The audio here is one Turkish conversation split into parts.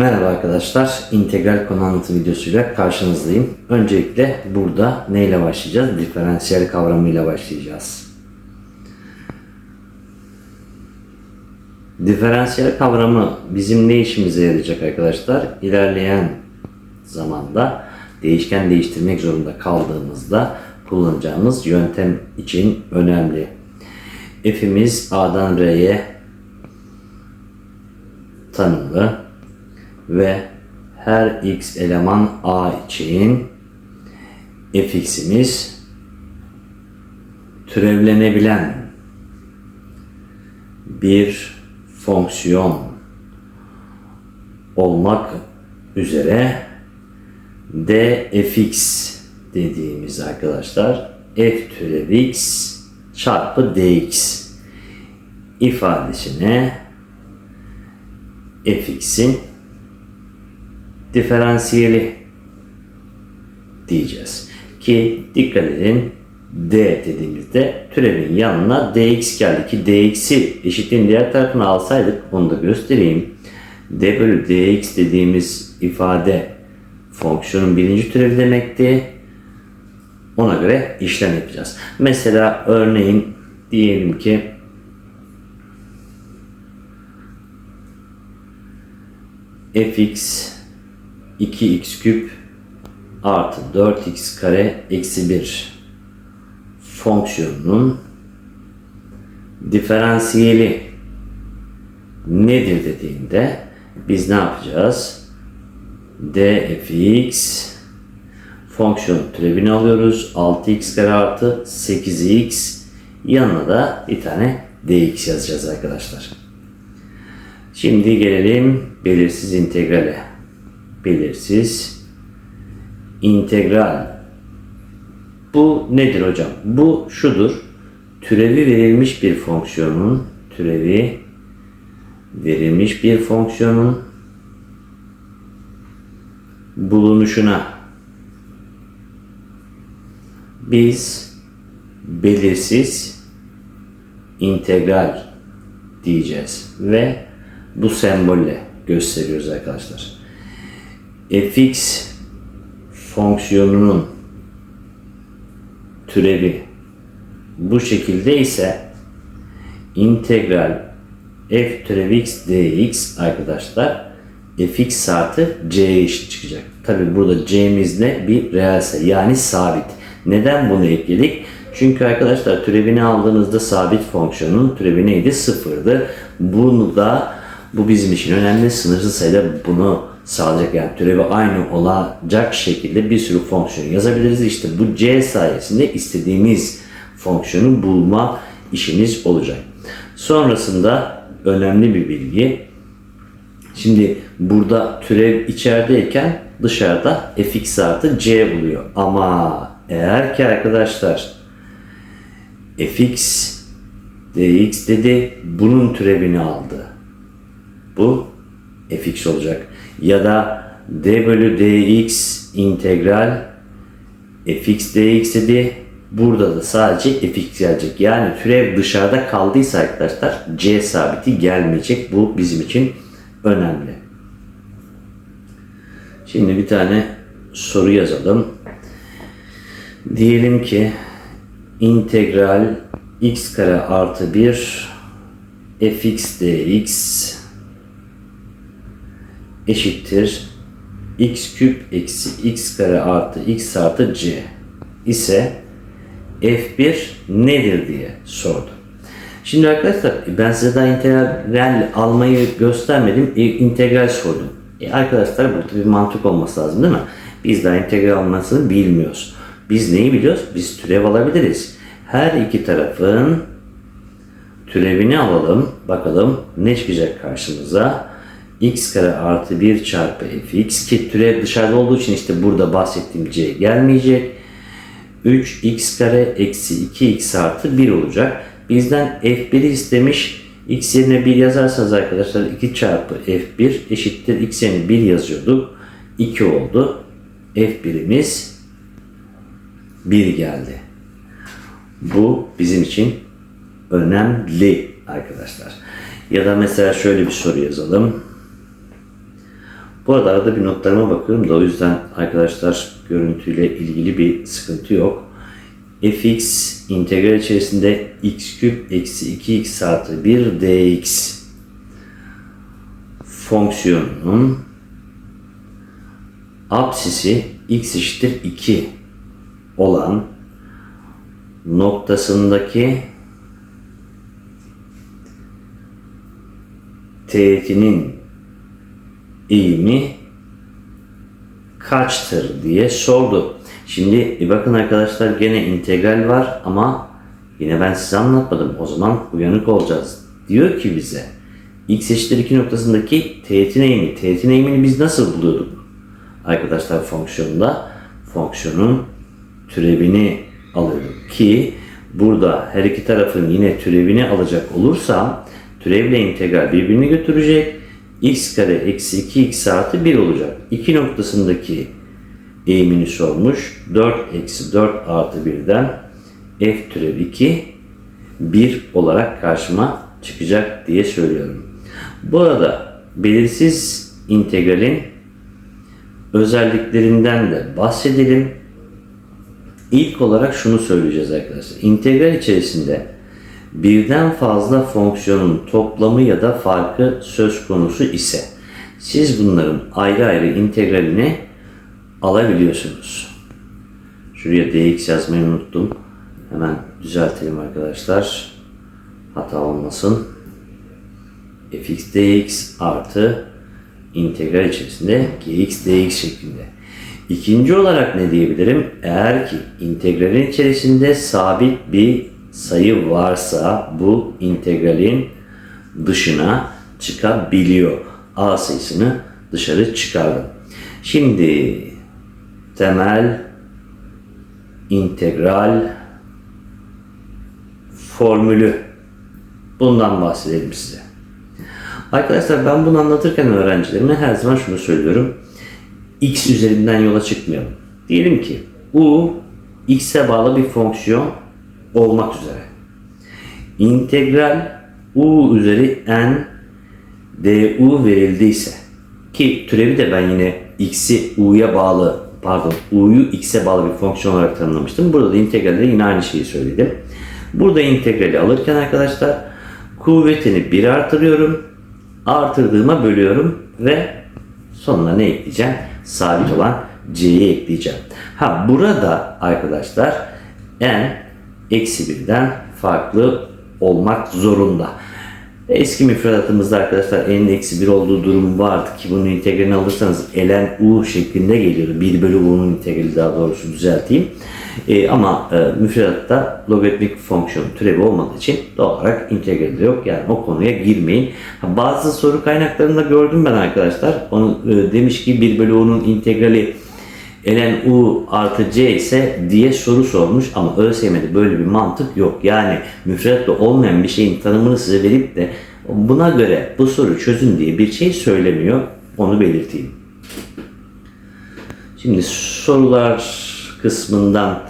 Merhaba arkadaşlar, integral konu anlatı videosuyla karşınızdayım. Öncelikle burada neyle başlayacağız? Diferansiyel kavramıyla başlayacağız. Diferansiyel kavramı bizim ne işimize yarayacak arkadaşlar? İlerleyen zamanda değişken değiştirmek zorunda kaldığımızda kullanacağımız yöntem için önemli. F'imiz A'dan R'ye tanımlı ve her x eleman A için fx'imiz türevlenebilen bir fonksiyon olmak üzere dfx dediğimiz arkadaşlar f türev x çarpı dx ifadesine fx'in diferansiyeli diyeceğiz. Ki dikkat edin d dediğimizde türevin yanına dx geldi ki dx'i eşitliğin diğer tarafına alsaydık onu da göstereyim. d bölü dx dediğimiz ifade fonksiyonun birinci türevi demekti. Ona göre işlem yapacağız. Mesela örneğin diyelim ki fx 2x küp artı 4x kare eksi 1 fonksiyonunun diferansiyeli nedir dediğinde biz ne yapacağız? dfx fonksiyon türevini alıyoruz. 6x kare artı 8x yanına da bir tane dx yazacağız arkadaşlar. Şimdi gelelim belirsiz integrale. Belirsiz integral. Bu nedir hocam? Bu şudur. Türevi verilmiş bir fonksiyonun türevi verilmiş bir fonksiyonun bulunuşuna biz belirsiz integral diyeceğiz ve bu sembolle gösteriyoruz arkadaşlar. Fx fonksiyonunun türevi bu şekilde ise integral f türev x dx arkadaşlar fx artı c'ye eşit çıkacak. Tabi burada c'miz ne? Bir reel sayı yani sabit. Neden bunu ekledik? Çünkü arkadaşlar türevini aldığınızda sabit fonksiyonun türevi neydi? Sıfırdı. Bunu da bu bizim için önemli. Sınırsız sayıda bunu sağlayacak yani türevi aynı olacak şekilde bir sürü fonksiyon yazabiliriz. İşte bu c sayesinde istediğimiz fonksiyonu bulma işimiz olacak. Sonrasında önemli bir bilgi. Şimdi burada türev içerideyken dışarıda fx artı c buluyor. Ama eğer ki arkadaşlar fx dx dedi bunun türevini aldı. Bu fx olacak. Ya da d bölü dx integral fx dx dedi. Burada da sadece fx gelecek. Yani türev dışarıda kaldıysa arkadaşlar c sabiti gelmeyecek. Bu bizim için önemli. Şimdi bir tane soru yazalım. Diyelim ki integral x kare artı 1 fx dx eşittir x küp eksi x kare artı x artı c ise f1 nedir diye sordu. Şimdi arkadaşlar ben size daha integral almayı göstermedim. E, integral sordum. E arkadaşlar burada bir mantık olması lazım değil mi? Biz daha integral almasını bilmiyoruz. Biz neyi biliyoruz? Biz türev alabiliriz. Her iki tarafın türevini alalım. Bakalım ne çıkacak karşımıza. X kare artı 1 çarpı fx ki türev dışarıda olduğu için işte burada bahsettiğim c gelmeyecek. 3x kare eksi 2x artı 1 olacak. Bizden f1'i istemiş. x yerine 1 yazarsanız arkadaşlar 2 çarpı f1 eşittir x yerine 1 yazıyorduk. 2 oldu. f1'imiz 1 geldi. Bu bizim için önemli arkadaşlar. Ya da mesela şöyle bir soru yazalım. Bu arada arada bir notlarıma bakıyorum da o yüzden arkadaşlar görüntüyle ilgili bir sıkıntı yok. fx integral içerisinde x küp eksi 2x artı 1 dx fonksiyonunun apsisi x eşittir 2 olan noktasındaki teğetinin eğimi kaçtır diye sordu. Şimdi bakın arkadaşlar gene integral var ama yine ben size anlatmadım. O zaman uyanık olacağız. Diyor ki bize x eşittir 2 noktasındaki teğetin eğimi. Teğetin eğimini biz nasıl buluyorduk? Arkadaşlar fonksiyonda fonksiyonun türevini alıyorduk ki burada her iki tarafın yine türevini alacak olursam türevle integral birbirini götürecek. X kare eksi 2x artı 1 olacak. 2 noktasındaki eğimini sormuş. 4 eksi 4 artı 1'den f türev 2 1 olarak karşıma çıkacak diye söylüyorum. Bu arada belirsiz integralin özelliklerinden de bahsedelim. İlk olarak şunu söyleyeceğiz arkadaşlar. İntegral içerisinde birden fazla fonksiyonun toplamı ya da farkı söz konusu ise siz bunların ayrı ayrı integralini alabiliyorsunuz. Şuraya dx yazmayı unuttum. Hemen düzeltelim arkadaşlar. Hata olmasın. fx dx artı integral içerisinde gx dx şeklinde. İkinci olarak ne diyebilirim? Eğer ki integralin içerisinde sabit bir sayı varsa bu integralin dışına çıkabiliyor. A sayısını dışarı çıkardım. Şimdi temel integral formülü bundan bahsedelim size. Arkadaşlar ben bunu anlatırken öğrencilerime her zaman şunu söylüyorum. X üzerinden yola çıkmayalım. Diyelim ki U x'e bağlı bir fonksiyon olmak üzere. İntegral U üzeri n du verildiyse ki türevi de ben yine x'i u'ya bağlı pardon u'yu x'e bağlı bir fonksiyon olarak tanımlamıştım. Burada da integralde yine aynı şeyi söyledim. Burada integrali alırken arkadaşlar kuvvetini 1 artırıyorum. Artırdığıma bölüyorum ve sonuna ne ekleyeceğim? Sabit olan c'yi ekleyeceğim. Ha burada arkadaşlar n eksi 1'den farklı olmak zorunda. Eski müfredatımızda arkadaşlar n'in eksi 1 olduğu durum vardı ki bunun integralini alırsanız ln u şeklinde geliyordu. 1 bölü u'nun integrali daha doğrusu düzelteyim. E, ama e, müfredatta logaritmik fonksiyon türevi olmadığı için doğal olarak integrali yok. Yani o konuya girmeyin. Ha, bazı soru kaynaklarında gördüm ben arkadaşlar. Onu e, demiş ki 1 bölü u'nun integrali ln u artı c ise diye soru sormuş ama ÖSYM'de böyle bir mantık yok. Yani müfredatta olmayan bir şeyin tanımını size verip de buna göre bu soru çözün diye bir şey söylemiyor. Onu belirteyim. Şimdi sorular kısmından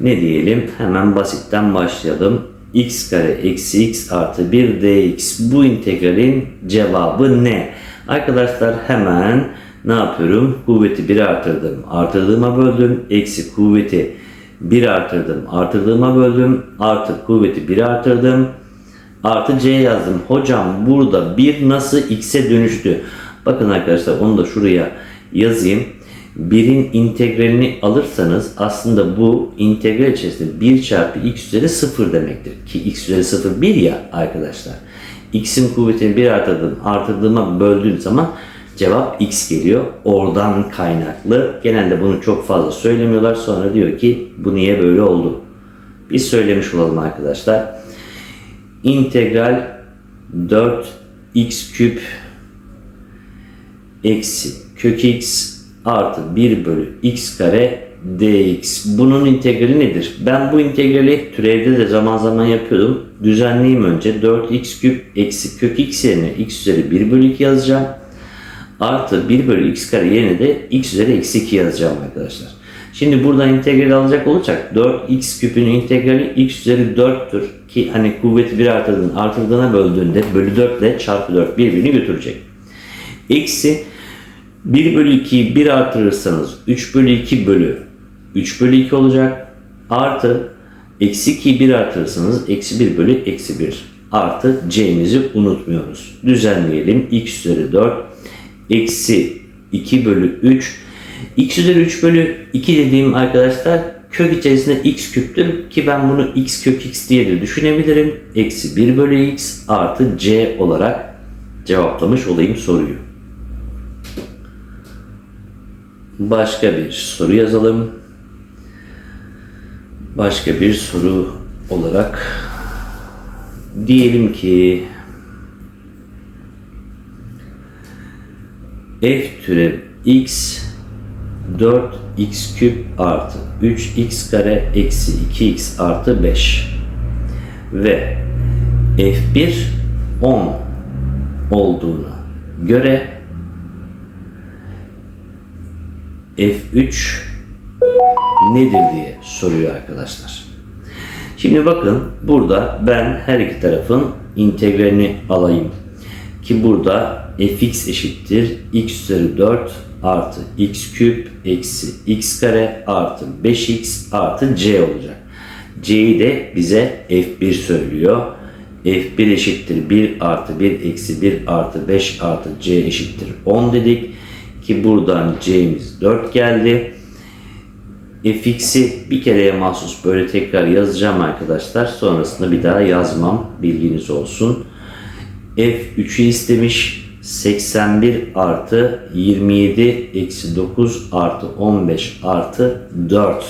ne diyelim? Hemen basitten başlayalım. x kare eksi x artı 1 dx bu integralin cevabı ne? Arkadaşlar hemen ne yapıyorum? Kuvveti 1 artırdım. Artırdığıma böldüm. Eksi kuvveti 1 artırdım. Artırdığıma böldüm. Artı kuvveti 1 artırdım. Artı c yazdım. Hocam burada 1 nasıl x'e dönüştü? Bakın arkadaşlar onu da şuraya yazayım. 1'in integralini alırsanız aslında bu integral içerisinde 1 çarpı x üzeri 0 demektir. Ki x üzeri 0 1 ya arkadaşlar. x'in kuvvetini 1 artırdım. Artırdığıma böldüğüm zaman Cevap X geliyor. Oradan kaynaklı. Genelde bunu çok fazla söylemiyorlar. Sonra diyor ki bu niye böyle oldu? Biz söylemiş olalım arkadaşlar. İntegral 4x küp eksi kök x artı 1 bölü x kare dx. Bunun integrali nedir? Ben bu integrali türevde de zaman zaman yapıyordum. Düzenleyeyim önce. 4x küp eksi kök x yerine x üzeri 1 bölü 2 yazacağım artı 1 bölü x kare yerine de x üzeri eksi 2 yazacağım arkadaşlar. Şimdi buradan integral alacak olacak 4x küpün integrali x üzeri 4'tür ki hani kuvveti 1 artırdığın artırdığına böldüğünde bölü 4 ile çarpı 4 birbirini götürecek. Eksi 1 bölü 2'yi 1 artırırsanız 3 bölü 2 bölü 3 bölü 2 olacak. Artı eksi 2'yi 1 artırırsanız eksi 1 bölü eksi 1 artı c'mizi unutmuyoruz. Düzenleyelim. x üzeri 4 eksi 2 bölü 3 x üzeri 3 bölü 2 dediğim arkadaşlar kök içerisinde x küptür ki ben bunu x kök x diye de düşünebilirim. Eksi 1 bölü x artı c olarak cevaplamış olayım soruyu. Başka bir soru yazalım. Başka bir soru olarak diyelim ki f türev x 4x küp artı 3x kare eksi 2x artı 5 ve f1 10 olduğuna göre f3 nedir diye soruyor arkadaşlar. Şimdi bakın burada ben her iki tarafın integralini alayım. Ki burada fx eşittir x üzeri 4 artı x küp eksi x kare artı 5x artı c olacak. c'yi de bize f1 söylüyor. f1 eşittir 1 artı 1 eksi 1 artı 5 artı c eşittir 10 dedik. Ki buradan c'miz 4 geldi. fx'i bir kereye mahsus böyle tekrar yazacağım arkadaşlar. Sonrasında bir daha yazmam. Bilginiz olsun. F3'ü istemiş. 81 artı 27 eksi 9 artı 15 artı 4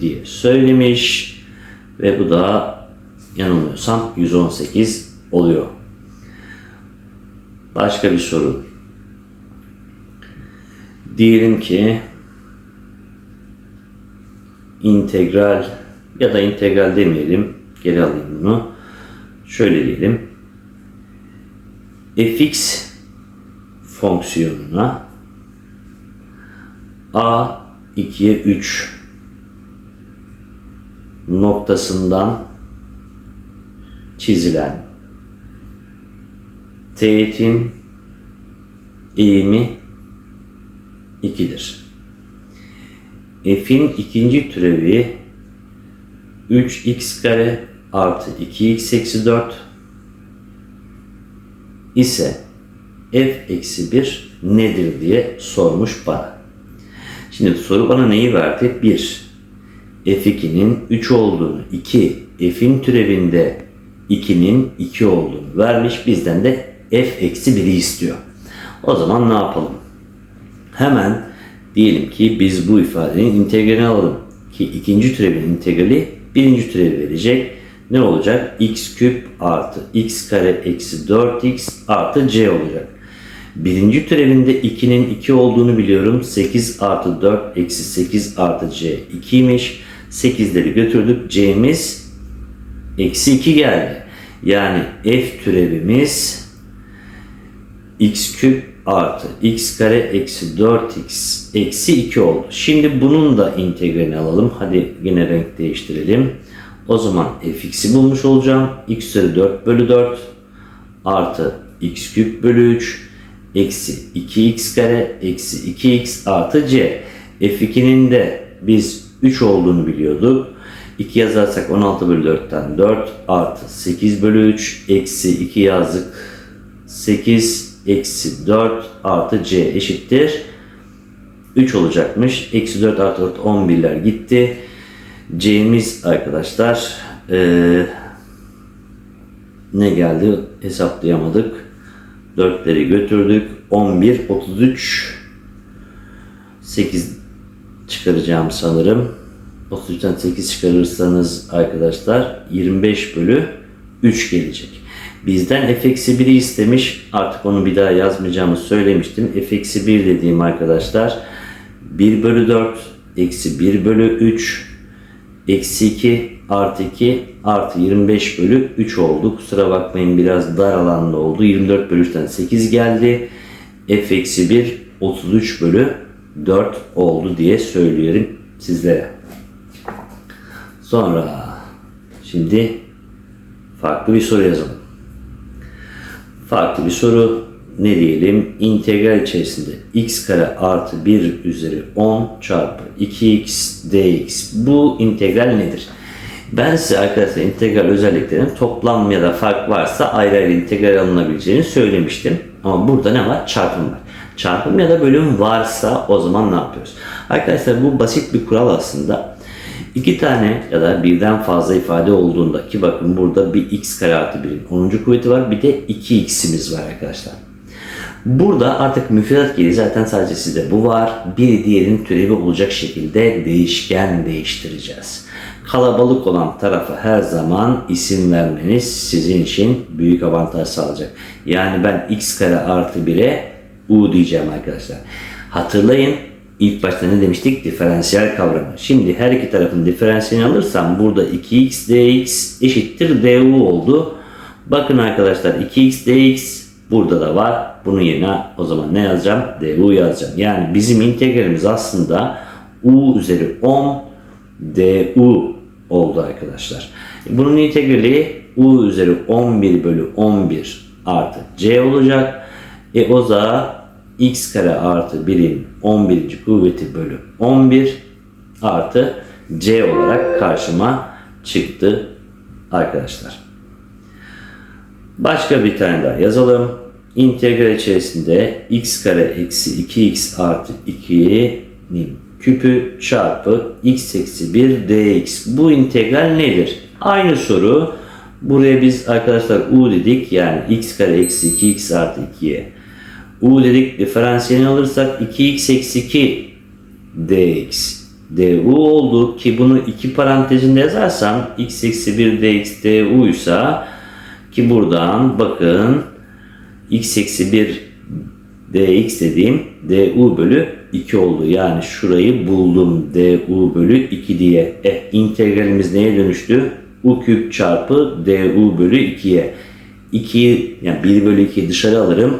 diye söylemiş. Ve bu da yanılmıyorsam 118 oluyor. Başka bir soru. Diyelim ki integral ya da integral demeyelim. Geri alayım bunu. Şöyle diyelim. Fx fonksiyonuna a 2'ye 3 noktasından çizilen teğetin eğimi 2'dir. F'in ikinci türevi 3x kare artı 2x eksi 4 ise f eksi 1 nedir diye sormuş bana. Şimdi soru bana neyi verdi? 1. f2'nin 3 olduğunu, 2. f'in türevinde 2'nin 2 olduğunu vermiş. Bizden de f eksi 1'i istiyor. O zaman ne yapalım? Hemen diyelim ki biz bu ifadenin integralini alalım. Ki ikinci türevin integrali birinci türevi verecek. Ne olacak? x küp artı x kare eksi 4x artı c olacak. Birinci türevinde 2'nin 2 olduğunu biliyorum. 8 artı 4 eksi 8 artı c 2'ymiş. 8'leri götürdük. c'miz eksi 2 geldi. Yani f türevimiz x küp artı x kare eksi 4x eksi 2 oldu. Şimdi bunun da integralini alalım. Hadi yine renk değiştirelim. O zaman fx'i bulmuş olacağım. x üzeri 4 bölü 4 artı x küp bölü 3 eksi 2x kare eksi 2x artı c. f2'nin de biz 3 olduğunu biliyorduk. 2 yazarsak 16 bölü 4'ten 4 artı 8 bölü 3 eksi 2 yazdık. 8 eksi 4 artı c eşittir. 3 olacakmış. Eksi 4 artı 4 11'ler gitti. C'miz arkadaşlar ee, ne geldi hesaplayamadık. 4'leri götürdük. 11, 33 8 çıkaracağım sanırım. 33'ten 8 çıkarırsanız arkadaşlar 25 bölü 3 gelecek. Bizden f-1'i istemiş. Artık onu bir daha yazmayacağımı söylemiştim. f-1 dediğim arkadaşlar 1 bölü 4 eksi 1 bölü 3 eksi 2 artı 2 artı 25 bölü 3 oldu. Kusura bakmayın biraz dar alanda oldu. 24 bölü 3'ten 8 geldi. f-1 33 bölü 4 oldu diye söylüyorum sizlere. Sonra şimdi farklı bir soru yazalım. Farklı bir soru ne diyelim integral içerisinde x kare artı 1 üzeri 10 çarpı 2x dx bu integral nedir? Ben size arkadaşlar integral özelliklerinin toplam ya da fark varsa ayrı ayrı integral alınabileceğini söylemiştim. Ama burada ne var? Çarpım var. Çarpım ya da bölüm varsa o zaman ne yapıyoruz? Arkadaşlar bu basit bir kural aslında. İki tane ya da birden fazla ifade olduğunda ki bakın burada bir x kare artı 1'in 10. kuvveti var bir de 2x'imiz var arkadaşlar. Burada artık müfredat gereği zaten sadece sizde bu var. Bir diğerinin türevi olacak şekilde değişken değiştireceğiz. Kalabalık olan tarafa her zaman isim vermeniz sizin için büyük avantaj sağlayacak. Yani ben x kare artı 1'e u diyeceğim arkadaşlar. Hatırlayın ilk başta ne demiştik? Diferansiyel kavramı. Şimdi her iki tarafın diferansiyelini alırsam burada 2x dx eşittir du oldu. Bakın arkadaşlar 2x dx burada da var. Bunun yerine o zaman ne yazacağım? du yazacağım. Yani bizim integralimiz aslında u üzeri 10 du oldu arkadaşlar. Bunun integrali u üzeri 11 bölü 11 artı c olacak. E o zaman x kare artı 1'in 11. kuvveti bölü 11 artı c olarak karşıma çıktı arkadaşlar. Başka bir tane daha yazalım. İntegral içerisinde x kare eksi 2x artı 2'nin küpü çarpı x eksi 1 dx. Bu integral nedir? Aynı soru. Buraya biz arkadaşlar u dedik. Yani x kare eksi 2x artı 2'ye u dedik diferansiyelini alırsak 2x eksi 2 dx du oldu ki bunu iki parantezinde yazarsam x eksi 1 dx du ise ki buradan bakın x eksi 1 dx dediğim du bölü 2 oldu. Yani şurayı buldum du bölü 2 diye. Eh integralimiz neye dönüştü? u küp çarpı du bölü 2'ye. 2 yani 1 bölü 2 dışarı alırım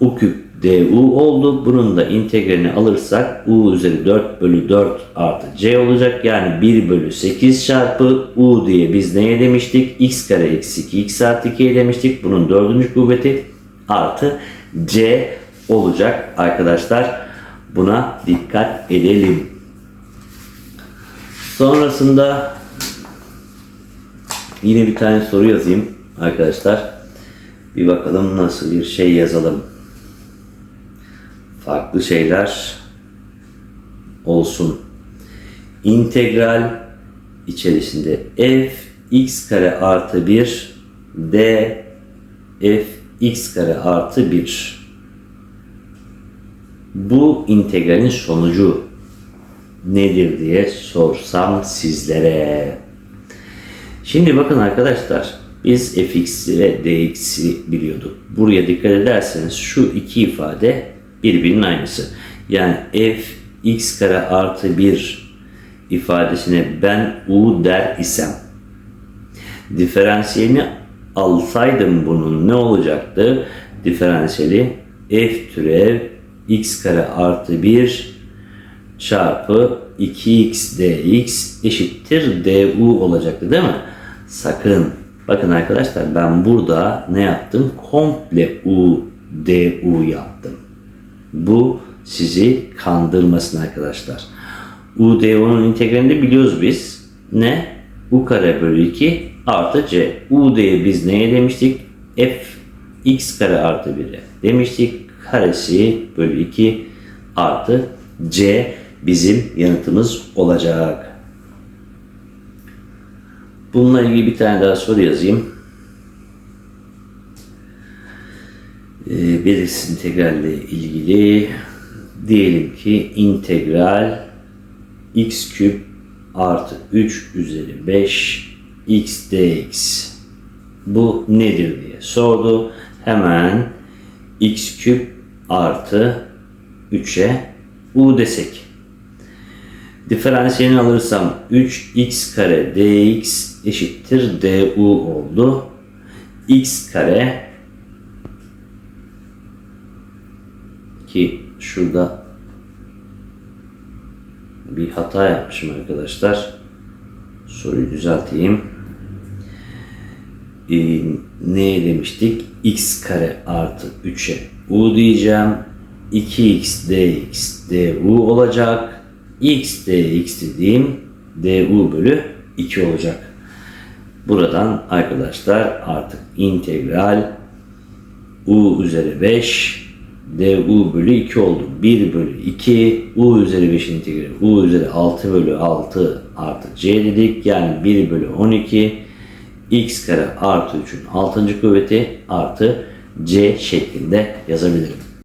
u küp du oldu. Bunun da integralini alırsak u üzeri 4 bölü 4 artı c olacak. Yani 1 bölü 8 çarpı u diye biz neye demiştik? x kare eksi 2 x artı 2'ye demiştik. Bunun dördüncü kuvveti artı c olacak arkadaşlar. Buna dikkat edelim. Sonrasında yine bir tane soru yazayım arkadaşlar. Bir bakalım nasıl bir şey yazalım farklı şeyler olsun. İntegral içerisinde f x kare artı 1 d f x kare artı 1 bu integralin sonucu nedir diye sorsam sizlere. Şimdi bakın arkadaşlar biz fx'i ve dx'i biliyorduk. Buraya dikkat ederseniz şu iki ifade birbirinin aynısı. Yani f x kare artı 1 ifadesine ben u der isem diferansiyelini alsaydım bunun ne olacaktı? Diferansiyeli f türev x kare artı 1 çarpı 2x dx eşittir du olacaktı değil mi? Sakın bakın arkadaşlar ben burada ne yaptım? Komple u du yaptım. Bu sizi kandırmasın arkadaşlar. UDU'nun integralini biliyoruz biz. Ne? U kare bölü 2 artı C. UD'ye biz neye demiştik? F x kare artı 1'e demiştik. Karesi bölü 2 artı C bizim yanıtımız olacak. Bununla ilgili bir tane daha soru yazayım. E, belirsiz integralle ilgili diyelim ki integral x küp artı 3 üzeri 5 x dx bu nedir diye sordu. Hemen x küp artı 3'e u desek. Diferansiyelini alırsam 3x kare dx eşittir du oldu. x kare ki şurada bir hata yapmışım arkadaşlar. Soruyu düzelteyim. Ee, ne demiştik? x kare artı 3'e u diyeceğim. 2x dx du olacak. x dx dediğim du bölü 2 olacak. Buradan arkadaşlar artık integral u üzeri 5 du bölü 2 oldu. 1 bölü 2 u üzeri 5 integrali u üzeri 6 bölü 6 artı c dedik. Yani 1 bölü 12 x kare artı 3'ün 6. kuvveti artı c şeklinde yazabilirim.